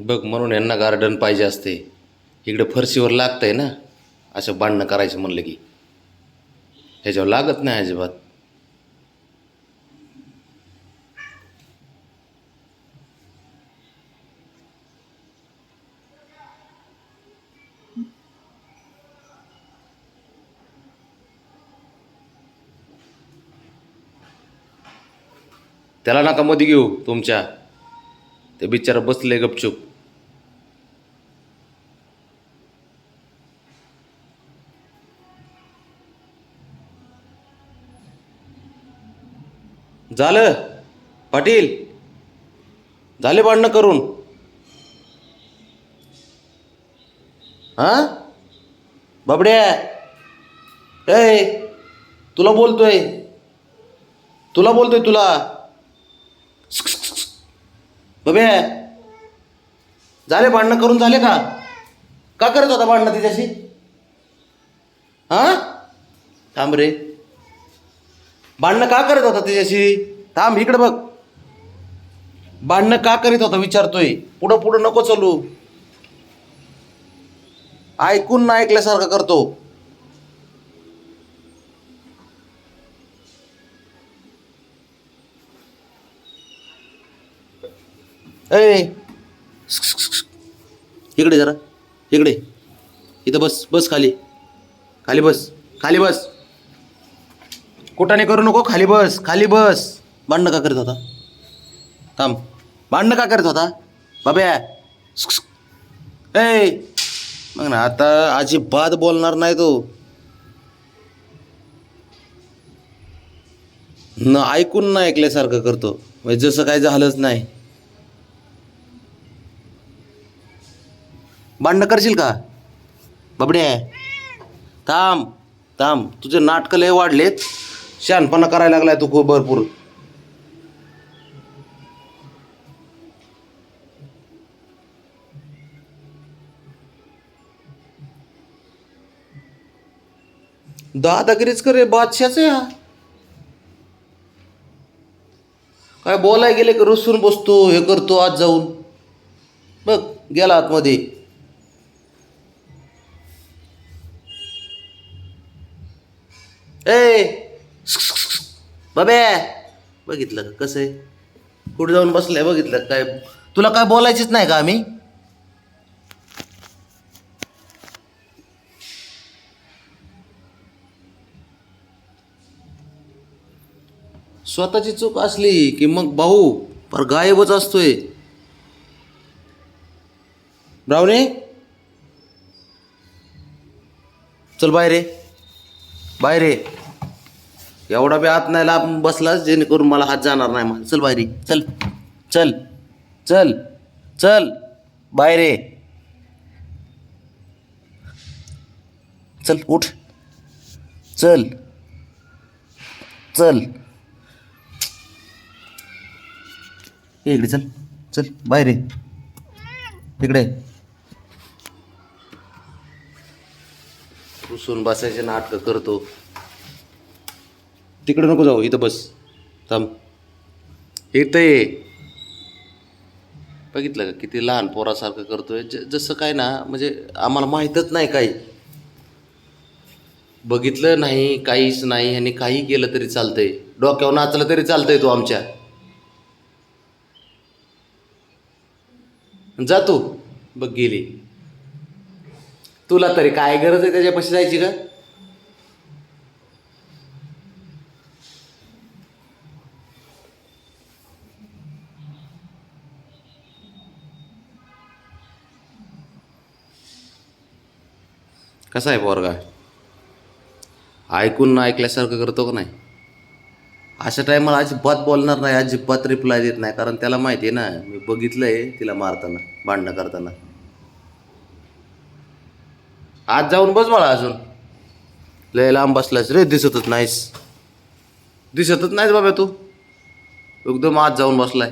बघ म्हणून यांना गार्डन पाहिजे असते. इकडे फरशीवर लागतंय ना. असं बांधणं करायचं म्हणलं की. ह्याच्यावर लागत नाही अजिबात. त्याला नका मध्ये घेऊ तुमच्या. ते बिचारा बसले गपचूप. झालं. पाटील झाले भांडणं करून. हा? बाबड्या ए तुला बोलतोय. तुला बोलतोय तुला. बबे झाले भांडणं करून झाले का? का करत होता भांडणं तिच्याशी? हा? थांब रे. भांडणं का करत होता तिच्याशी? थांब इकडे बघ. भांडणं का करीत होता विचारतोय. पुढं पुढं नको चालू. ऐकून ना ऐकल्यासारखं करतो. ए इकडे जरा. इकडे. इथं बस बस खाली. खाली बस खाली बस. कुठाने करू नको? खाली बस खाली बस. भांडणं का करत होता? थांब. भांडणं का करत होता? बाब्या ए मग ना आता अजिबात बोलणार नाही तो. न ऐकून ना ऐकल्यासारखं करतो. म्हणजे जसं काय झालंच नाही. भांडणं करशील का? बाबड्या थांब थांब. तुझे नाटकं लय वाढलेत. शहाणपणा करायला लागलाय तू खूप भरपूर. दादागिरीच करे बादशाच आहे हा काय बोलाय गेले की रुसून बसतो हे करतो आज जाऊन. बघ गेला आतमध्ये. ए बाबे बघितलं का कसं आहे? कुठे जाऊन बसलंय बघितलं काय? तुला काय बोलायचीच नाही का आम्ही? स्वतःची चूक असली की मग भाऊ पर गायबच असतोय. ब्रावणे? चल बाहेर रे बाहेर रे एवढा बी आत नाही लाभ बसला जेणेकरून मला हात जाणार नाही मला चल बाहेर चल. चल. चल. चल. बाहेर रे चल उठ. चल. चल. ये इकडे चल चल बाहेर ये. इकडे पुसून बसायचे नाटकं करतो. तिकडे नको जाऊ इथं बस. थांब. इथं ये. बघितलं का किती लहान पोरासारखं करतोय? ज जसं काय ना म्हणजे आम्हाला माहीतच नाही काही. बघितलं नाही काहीच नाही आणि काही केलं तरी चालतंय. डोक्यावर नाचलं तरी चालतंय तो आमच्या. जातो बघ गेली. तुला तरी काय गरज आहे त्याच्यापाशी जायची का? कसा आहे पोरगा? ऐकून ना ऐकल्यासारखं करतो का नाही? अशा टायमाला अजिबात बोलणार नाही अजिबात रिप्लाय देत नाही. कारण त्याला माहिती आहे ना मी बघितलंय तिला मारताना भांडणं करताना. आज जाऊन बस मला अजून. लय लांब बसलास रे दिसतच नाहीस. दिसतच नाहीस बाबा तू. एकदम आज जाऊन बसलाय.